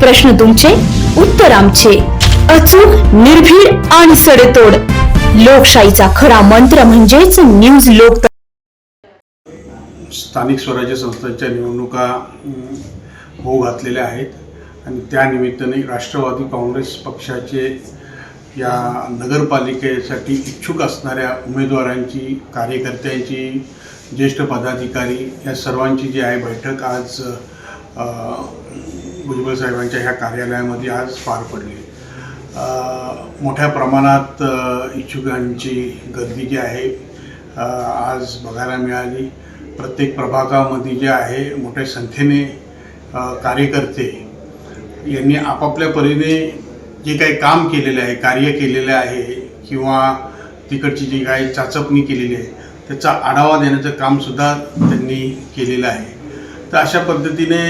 प्रश्न तुमचे उत्तर आमचे. अचूक निर्भीड आणि सडेतोड. लोकशाहीचा खरा मंत्र म्हणजेच न्यूज लोक स्थानिक स्वराज्य संस्थांच्या निवडणुका होऊ घातलेल्या आहेत. आणि त्या निमित्ताने राष्ट्रवादी काँग्रेस पक्षाचे या नगरपालिकेसाठी इच्छुक असणाऱ्या उमेदवारांची कार्यकर्त्यांची ज्येष्ठ पदाधिकारी या सर्वांची जी आहे बैठक आज भुजबळ साहेबांच्या ह्या कार्यालयामध्ये आज पार पडली. मोठ्या प्रमाणात इच्छुकांची गर्दी जी आहे आज बघायला मिळाली. प्रत्येक प्रभागामध्ये जे आहे मोठ्या संख्येने कार्यकर्ते यांनी आपापल्या परीने जे काही काम केलेलं आहे कार्य केलेलं आहे किंवा तिकडची जी काही चाचपणी केलेली आहे त्याचा आढावा देण्याचं कामसुद्धा त्यांनी केलेलं आहे. तर अशा पद्धतीने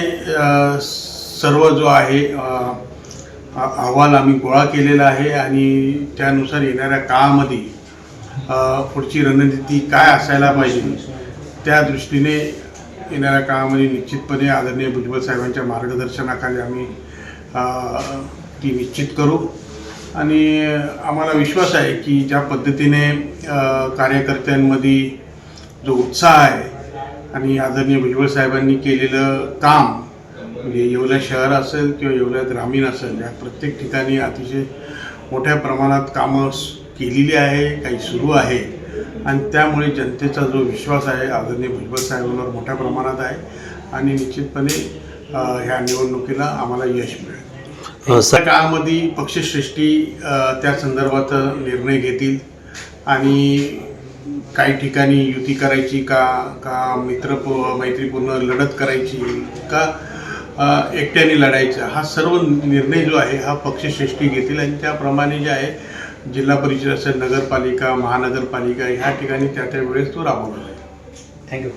सर्व जो आहे अहवाल आम्ही गोळा केलेला आहे आणि त्यानुसार येणाऱ्या काळामध्ये पुढची रणनीती काय असायला पाहिजे त्या दृष्टीने येणाऱ्या काळामध्ये निश्चितपणे आदरणीय भुजबळ साहेबांच्या मार्गदर्शनाखाली आम्ही ती निश्चित करू. आणि आम्हाला विश्वास आहे की ज्या पद्धतीने कार्यकर्त्यांमध्ये जो उत्साह आहे आणि आदरणीय भुजबळ साहेबांनी केलेलं काम म्हणजे येवला शहर असेल किंवा येवला ग्रामीण असेल या प्रत्येक ठिकाणी अतिशय मोठ्या प्रमाणात कामं केलेली आहे काही सुरू आहे. आणि त्यामुळे जनतेचा जो विश्वास आहे आदरणीय भुजबळ साहेबांवर मोठ्या प्रमाणात आहे. आणि निश्चितपणे ह्या निवडणुकीला आम्हाला यश मिळेल. त्या काळामध्ये पक्षश्रेष्ठी त्या संदर्भात निर्णय घेतील. आणि काही ठिकाणी युती करायची का का मित्र मैत्रीपूर्ण लढत करायची का एकट्याने लढायचा हा सर्व निर्णय जो आहे हा पक्षश्रेष्ठी घेतील आणि त्याप्रमाणे जे आहे जिल्हा परिषद असेल नगरपालिका महानगरपालिका ह्या ठिकाणी त्या त्या वेळेस तो राबवला जाईल थँक्यू